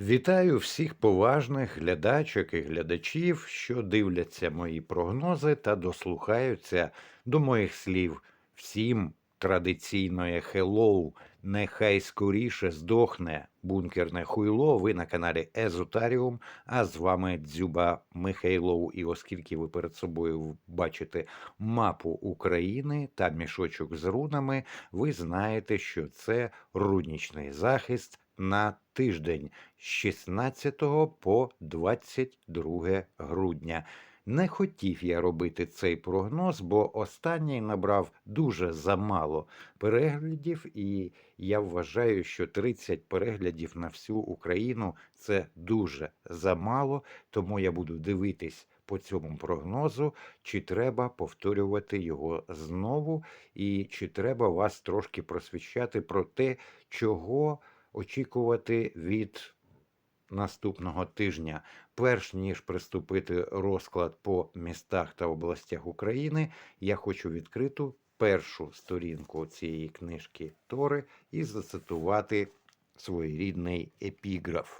Вітаю всіх поважних глядачок і глядачів, що дивляться мої прогнози та дослухаються до моїх слів. Всім традиційної хеллоу, нехай скоріше здохне бункерне хуйло. Ви на каналі Езотаріум, а з вами Дзюба Михайлов. І оскільки ви перед собою бачите мапу України та мішочок з рунами, ви знаєте, що це рунічний захист на тиждень з 16 по 22 грудня. Не хотів я робити цей прогноз, бо останній набрав дуже замало переглядів, і я вважаю, що 30 переглядів на всю Україну це дуже замало, тому я буду дивитись по цьому прогнозу, чи треба повторювати його знову, і чи треба вас трошки просвіщати про те, чого очікувати від наступного тижня. Перш ніж приступити розклад по містах та областях України, я хочу відкрити першу сторінку цієї книжки Тори і зацитувати своєрідний епіграф.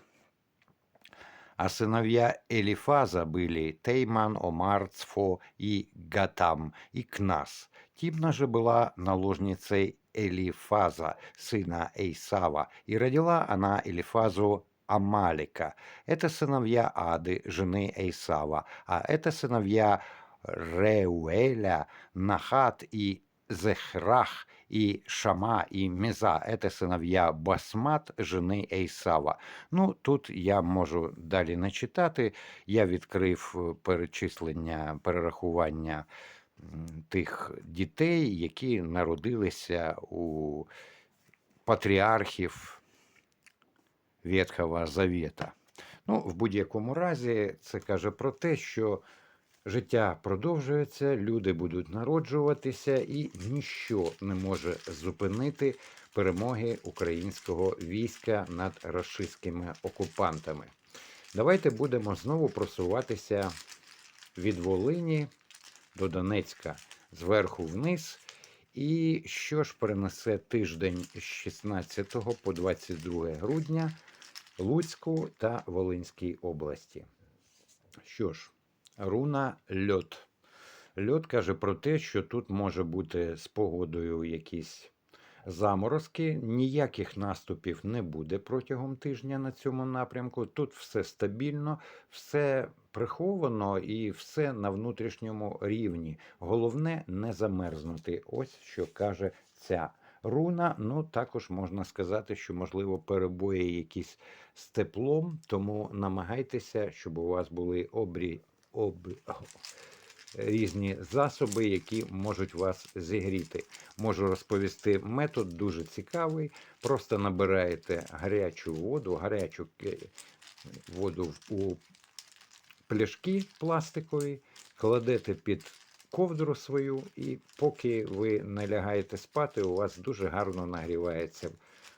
А сыновья Элифаза были Тейман, Омар, Цфо и Гатам, и Кнас. Тимна же была наложницей Элифаза, сына Эйсава, и родила она Элифазу Амалика. Это сыновья Ады, жены Эйсава, а это сыновья Реуэля, Нахат и Зехрах, и Шама, и Меза. Это сыновья Басмат, жени Ейсава. Ну, тут я можу далі не читати. Я відкрив е, перечислення, перерахування м, тих дітей, які народилися у патріархів Ветхого Завета. Ну, в будь-якому разі, це каже про те, що життя продовжується, люди будуть народжуватися, і ніщо не може зупинити перемоги українського війська над рашистськими окупантами. Давайте будемо знову просуватися від Волині до Донецька зверху вниз. І що ж принесе тиждень з 16 по 22 грудня Луцьку та Волинській області? Що ж, руна льот. Льот каже про те, що тут може бути з погодою якісь заморозки, ніяких наступів не буде протягом тижня на цьому напрямку. Тут все стабільно, все приховано і все на внутрішньому рівні. Головне не замерзнути. Ось що каже ця. Руна, ну також можна сказати, що можливо перебої якісь з теплом, тому намагайтеся, щоб у вас були обрі, об, різні засоби, які можуть вас зігріти. Можу розповісти метод дуже цікавий. Просто набираєте гарячу воду, гарячу воду у пляшки пластикові, кладете під ковдру свою, і поки ви не лягаєте спати, у вас дуже гарно нагрівається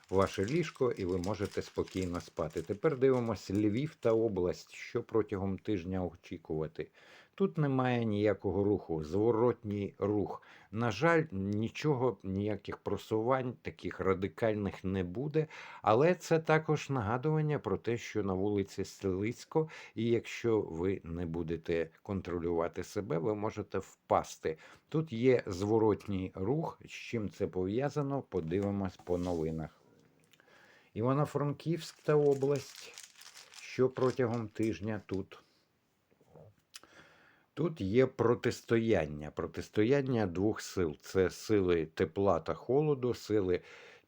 ваше ліжко, і ви можете спокійно спати. Тепер дивимося Львів та область, що протягом тижня очікувати. Тут немає ніякого руху, зворотній рух. На жаль, нічого, ніяких просувань таких радикальних не буде, але це також нагадування про те, що на вулиці Стелицько, і якщо ви не будете контролювати себе, ви можете впасти. Тут є зворотній рух. З чим це пов'язано, подивимось по новинах. Івано-Франківськ та область, що протягом тижня тут. Тут є протистояння. Протистояння двох сил: це сили тепла та холоду, сили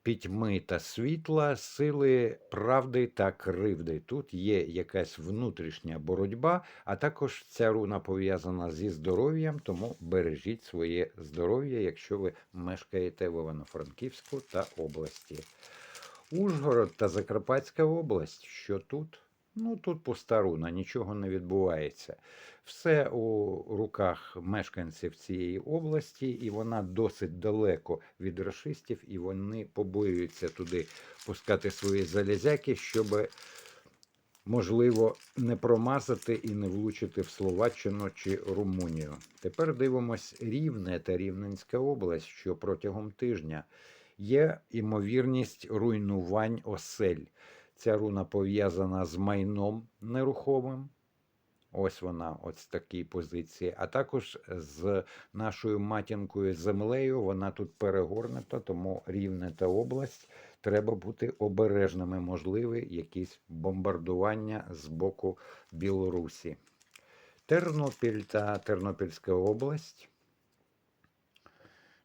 пітьми та світла, сили правди та кривди. Тут є якась внутрішня боротьба, а також ця руна пов'язана зі здоров'ям, тому бережіть своє здоров'я, якщо ви мешкаєте в Івано-Франківську та області. Ужгород та Закарпатська область. Що тут? Ну тут пуста руна, нічого не відбувається. Все у руках мешканців цієї області, і вона досить далеко від рашистів, і вони побоюються туди пускати свої залізяки, щоб, можливо, не промазати і не влучити в Словаччину чи Румунію. Тепер дивимось Рівне та Рівненська область, що протягом тижня є імовірність руйнувань осель. Ця руна пов'язана з майном нерухомим. Ось вона, ось в такій позиції. А також з нашою матінкою землею. Вона тут перегорнута, тому рівне та область. Треба бути обережними, можливі якісь бомбардування з боку Білорусі. Тернопіль та Тернопільська область.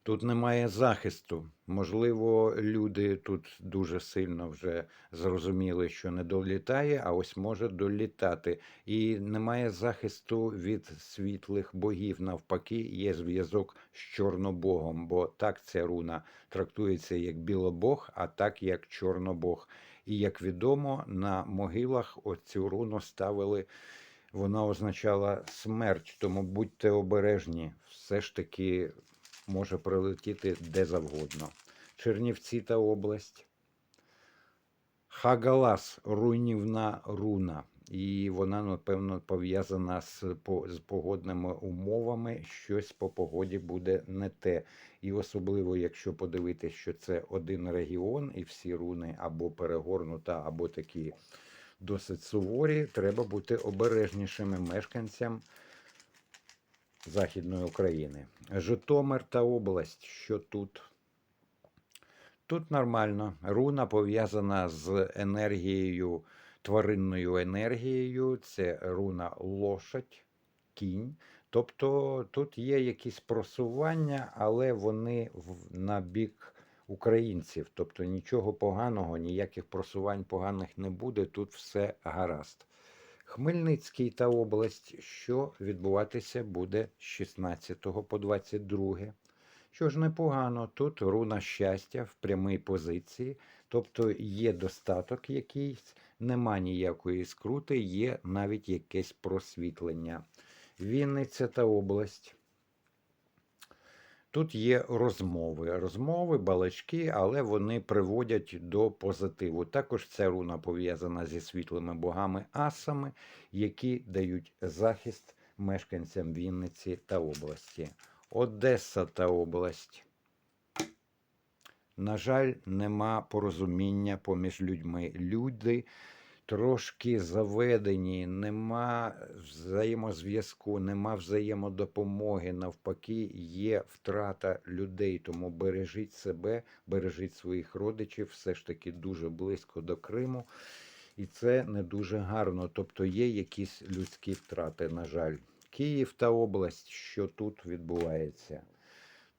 Тут немає захисту. Можливо, люди тут дуже сильно вже зрозуміли, що не долітає, а ось може долітати. І немає захисту від світлих богів. Навпаки, є зв'язок з Чорнобогом, бо так ця руна трактується як білобог, а так як Чорнобог. І як відомо, на могилах оцю руну ставили. Вона означала смерть, тому будьте обережні. Все ж таки може прилетіти де завгодно. Чернівці та область. Хагалас руйнівна руна. І вона, напевно, пов'язана з, з погодними умовами. Щось по погоді буде не те. І особливо, якщо подивитися, що це один регіон, і всі руни або перегорнута, або такі досить суворі, треба бути обережнішими мешканцям Західної України. Житомир та область, що тут? Тут нормально. Руна пов'язана з енергією, тваринною енергією. Це руна лошадь, кінь. Тобто тут є якісь просування, але вони на бік українців. Тобто нічого поганого, ніяких просувань поганих не буде. Тут все гаразд. Хмельницький та область, що відбуватися буде з 16 по 22. Що ж непогано, тут руна щастя в прямій позиції, тобто є достаток якийсь, нема ніякої скрути, є навіть якесь просвітлення. Вінниця та область. Тут є розмови. Розмови, балачки, але вони приводять до позитиву. Також ця руна пов'язана зі світлими богами асами, які дають захист мешканцям Вінниці та області. Одеса та область. На жаль, нема порозуміння поміж людьми. Люди трошки заведені, нема взаємозв'язку, нема взаємодопомоги. Навпаки, є втрата людей. Тому бережіть себе, бережіть своїх родичів, все ж таки дуже близько до Криму. І це не дуже гарно. Тобто є якісь людські втрати, на жаль. Київ та область, що тут відбувається.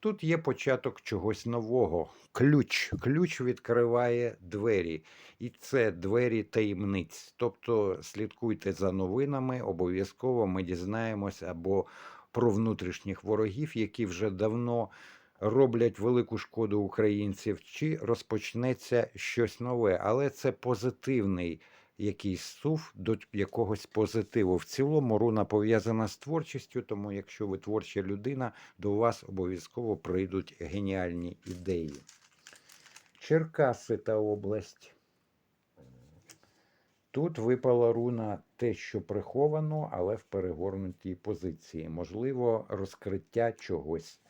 Тут є початок чогось нового. Ключ. Ключ відкриває двері. І це двері таємниць. Тобто слідкуйте за новинами, обов'язково ми дізнаємось або про внутрішніх ворогів, які вже давно роблять велику шкоду українців, чи розпочнеться щось нове. Але це позитивний якийсь сув до якогось позитиву. В цілому руна пов'язана з творчістю, тому якщо ви творча людина, до вас обов'язково прийдуть геніальні ідеї. Черкаси та область. Тут випала руна те, що приховано, але в перегорнутій позиції. Можливо, розкриття чогось,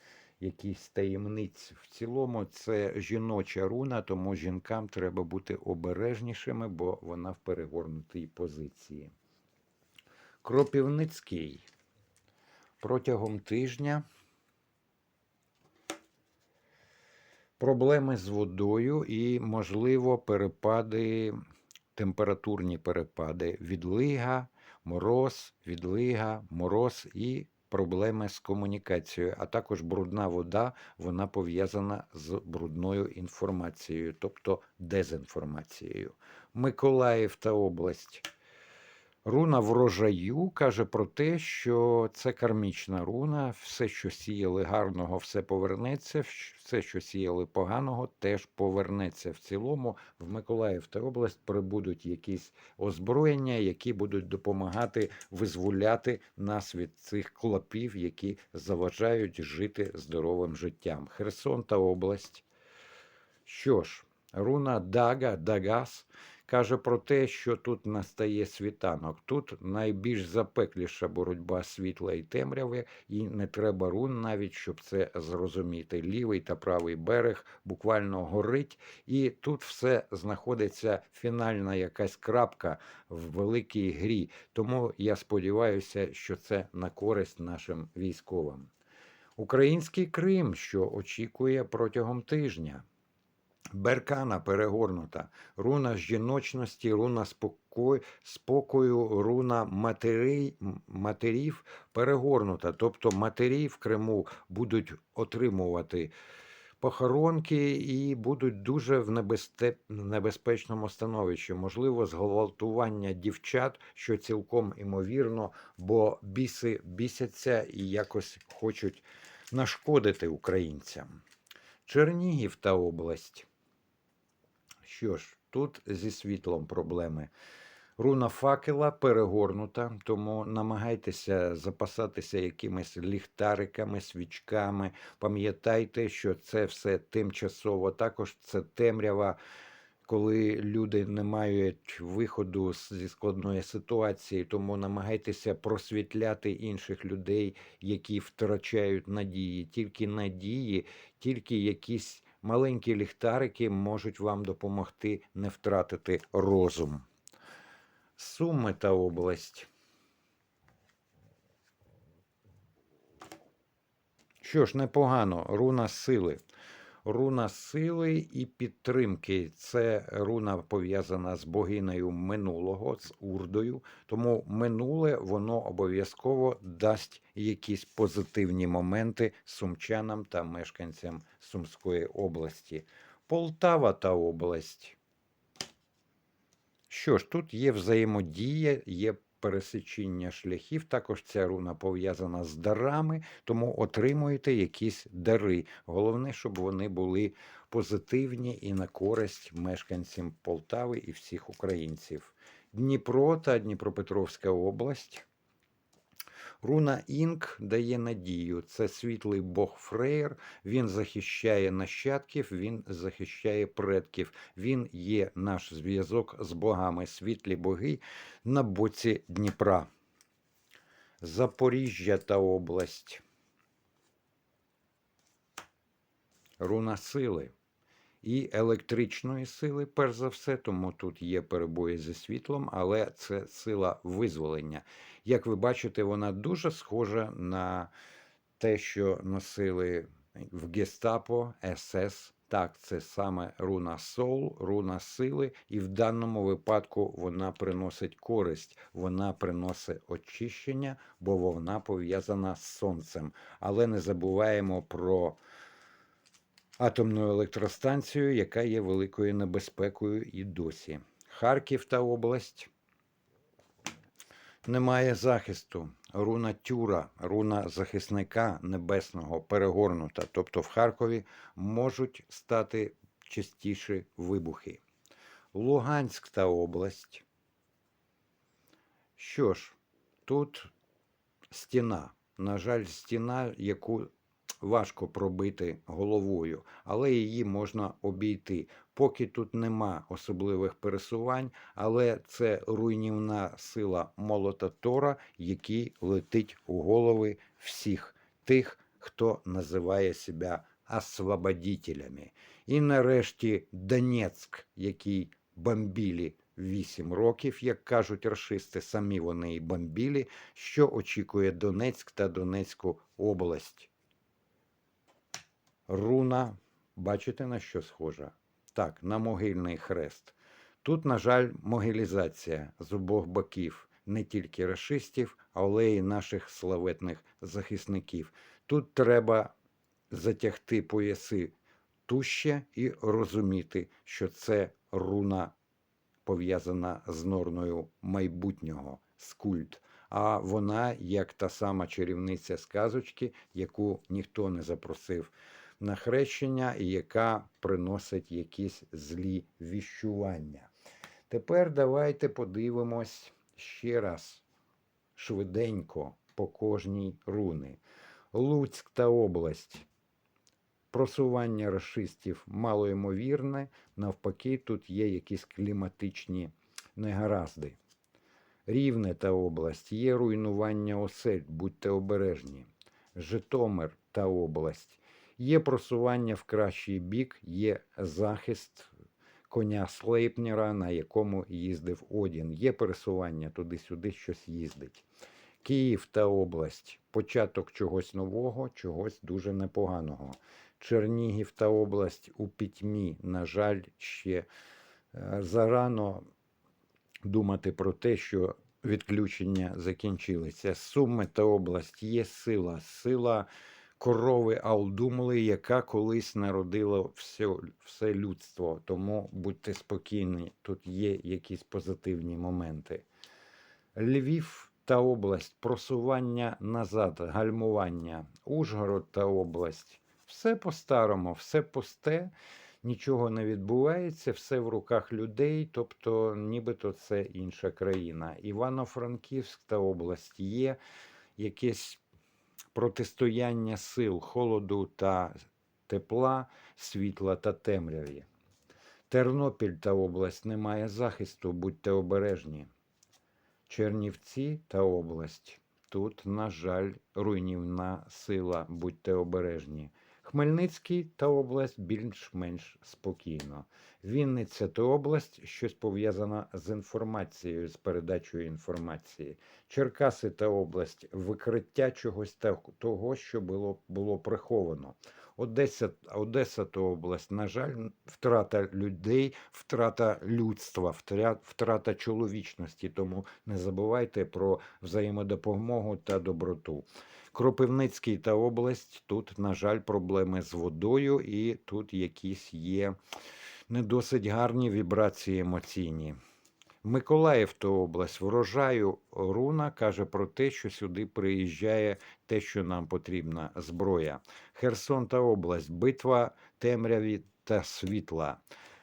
якісь таємниць. В цілому це жіноча руна, тому жінкам треба бути обережнішими, бо вона в перегорнутій позиції. Кропівницький. Протягом тижня проблеми з водою і, можливо, перепади, температурні перепади, відлига, мороз, відлига, мороз і проблеми з комунікацією, а також брудна вода, вона пов'язана з брудною інформацією, тобто дезінформацією. Миколаїв та область. Руна врожаю каже про те, що це кармічна руна, все, що сіяли гарного, все повернеться, все, що сіяли поганого, теж повернеться. В цілому в Миколаїв та область прибудуть якісь озброєння, які будуть допомагати визволяти нас від цих клопів, які заважають жити здоровим життям. Херсон та область. Що ж, руна Дага, Дагас каже про те, що тут настає світанок. Тут найбільш запекліша боротьба світла і темряви, і не треба рун навіть, щоб це зрозуміти. Лівий та правий берег буквально горить, і тут все знаходиться фінальна якась крапка в великій грі. Тому я сподіваюся, що це на користь нашим військовим. Український Крим, що очікує протягом тижня. Беркана перегорнута, руна жіночності, руна спокою, спокою руна матері, матерів перегорнута. Тобто матері в Криму будуть отримувати похоронки і будуть дуже в небезпечному становищі. Можливо, зґвалтування дівчат, що цілком імовірно, бо біси бісяться і якось хочуть нашкодити українцям. Чернігів та область. Що ж, тут зі світлом проблеми. Руна факела перегорнута, тому намагайтеся запасатися якимись ліхтариками, свічками. Пам'ятайте, що це все тимчасово. Також це темрява, коли люди не мають виходу зі складної ситуації, тому намагайтеся просвітляти інших людей, які втрачають надії. Тільки надії, тільки якісь маленькі ліхтарики можуть вам допомогти не втратити розум. Суми та область. Що ж, непогано. Руна сили. Руна сили і підтримки. Це руна пов'язана з богинею минулого, з урдою. Тому минуле воно обов'язково дасть якісь позитивні моменти сумчанам та мешканцям Сумської області. Полтава та область. Що ж, тут є взаємодія, є пересечіння шляхів. Також ця руна пов'язана з дарами, тому отримуєте якісь дари. Головне, щоб вони були позитивні і на користь мешканцям Полтави і всіх українців. Дніпро та Дніпропетровська область. Руна Інк дає надію. Це світлий бог Фрейр. Він захищає нащадків, він захищає предків. Він є наш зв'язок з богами, світлі боги на боці Дніпра. Запоріжжя та область. Руна сили і електричної сили, перш за все, тому тут є перебої зі світлом, але це сила визволення. Як ви бачите, вона дуже схожа на те, що носили в Гестапо, СС. Так, це саме руна Соул, руна сили, і в даному випадку вона приносить користь, вона приносить очищення, бо вона пов'язана з сонцем. Але не забуваємо про атомну електростанцію, яка є великою небезпекою і досі. Харків та область немає захисту. Руна Тюра, руна захисника небесного перегорнута. Тобто в Харкові можуть стати частіші вибухи. Луганськ та область. Що ж, тут стіна. На жаль, стіна, яку важко пробити головою, але її можна обійти. Поки тут нема особливих пересувань, але це руйнівна сила молота Тора, який летить у голови всіх тих, хто називає себе освободителями. І нарешті Донецьк, який бомбілі 8 років, як кажуть рашисти, самі вони і бомбілі, що очікує Донецьк та Донецьку область. Руна, бачите на що схожа? Так, на могильний хрест. Тут, на жаль, могилізація з обох боків не тільки рашистів, але й наших славетних захисників. Тут треба затягти пояси туще і розуміти, що це руна пов'язана з норною майбутнього, з культ. А вона, як та сама чарівниця сказочки, яку ніхто не запросив на хрещення яка приносить якісь злі віщування. Тепер давайте подивимось ще раз швиденько по кожній руни. Луцьк та область. Просування расистів малоймовірне, навпаки, тут є якісь кліматичні негаразди. Рівне та область є руйнування осель, будьте обережні. Житомир та область є просування в кращий бік, є захист коня Слейпнера, на якому їздив Одін. Є пересування туди-сюди, щось їздить. Київ та область початок чогось нового, чогось дуже непоганого. Чернігів та область у пітьмі, на жаль, ще е, зарано думати про те, що відключення закінчилися. Суми та область є сила, сила корови Алдумли, яка колись народила все, все людство. Тому будьте спокійні, тут є якісь позитивні моменти. Львів та область, просування назад, гальмування, Ужгород та область. Все по-старому, все пусте, нічого не відбувається, все в руках людей, тобто нібито це інша країна. Івано-Франківськ та область є якесь протистояння сил, холоду та тепла, світла та темряві. Тернопіль та область немає захисту, будьте обережні. Чернівці та область. Тут, на жаль, руйнівна сила, будьте обережні. Хмельницький та область більш-менш спокійно. Вінниця та область щось пов'язано з інформацією, з передачею інформації. Черкаси та область викриття чогось того, що було, було приховано. Одеса, Одеса та область, на жаль, втрата людей, втрата людства, втрата чоловічності. Тому не забувайте про взаємодопомогу та доброту. Кропивницький та область тут, на жаль, проблеми з водою, і тут якісь є не досить гарні вібрації емоційні. Миколаїв та область врожаю руна каже про те, що сюди приїжджає те, що нам потрібна зброя. Херсон та область, битва темряві та світла.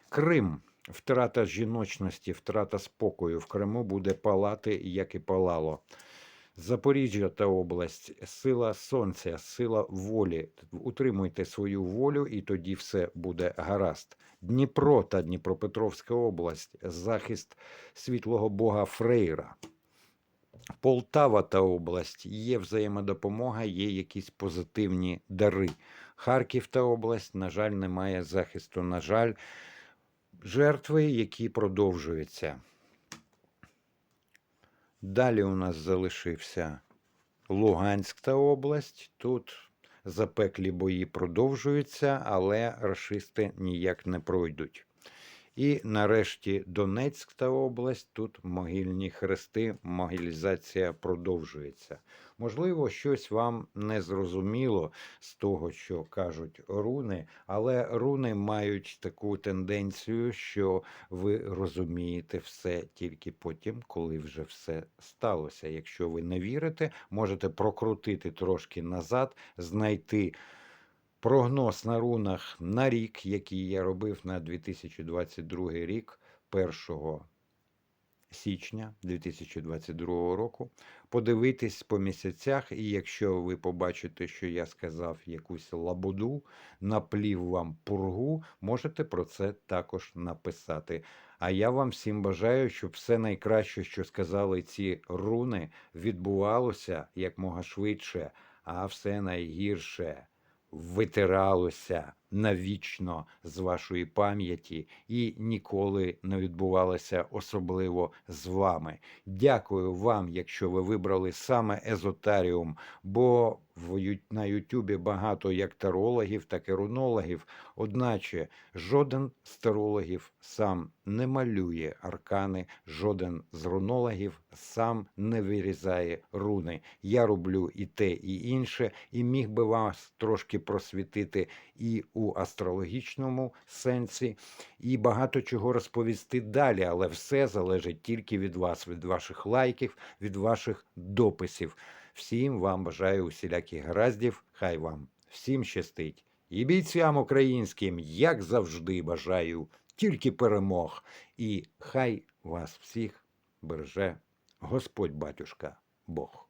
Крим. Втрата жіночності, втрата спокою в Криму буде палати, як і палало. Запоріжжя та область, сила сонця, сила волі. Утримуйте свою волю, і тоді все буде гаразд. Дніпро та Дніпропетровська область, захист світлого бога Фрейра. Полтава та область є взаємодопомога, є якісь позитивні дари. Харків та область, на жаль, немає захисту. На жаль, жертви, які продовжуються. Далі у нас залишився Луганськ та область. Тут запеклі бої продовжуються, але рашисти ніяк не пройдуть. І нарешті Донецьк та область. Тут могильні хрести, могилізація продовжується. Можливо, щось вам не зрозуміло з того, що кажуть руни, але руни мають таку тенденцію, що ви розумієте все тільки потім, коли вже все сталося. Якщо ви не вірите, можете прокрутити трошки назад, знайти прогноз на рунах на рік, який я робив на 2022 рік, 1 січня 2022 року. Подивитись по місяцях, і якщо ви побачите, що я сказав якусь лабуду, наплів вам пургу, можете про це також написати. А я вам всім бажаю, щоб все найкраще, що сказали ці руни, відбувалося якмога швидше, а все найгірше витиралося навічно з вашої пам'яті і ніколи не відбувалося особливо з вами. Дякую вам, якщо ви вибрали саме езотаріум, бо на Ютубі багато як тарологів, так і рунологів. Одначе жоден з тарологів сам не малює аркани, жоден з рунологів сам не вирізає руни. Я роблю і те, і інше, і міг би вас трошки просвітити і у астрологічному сенсі, і багато чого розповісти далі, але все залежить тільки від вас, від ваших лайків, від ваших дописів. Всім вам бажаю усіляких гараздів, хай вам всім щастить. І бійцям українським, як завжди, бажаю тільки перемог. І хай вас всіх береже Господь батюшка Бог.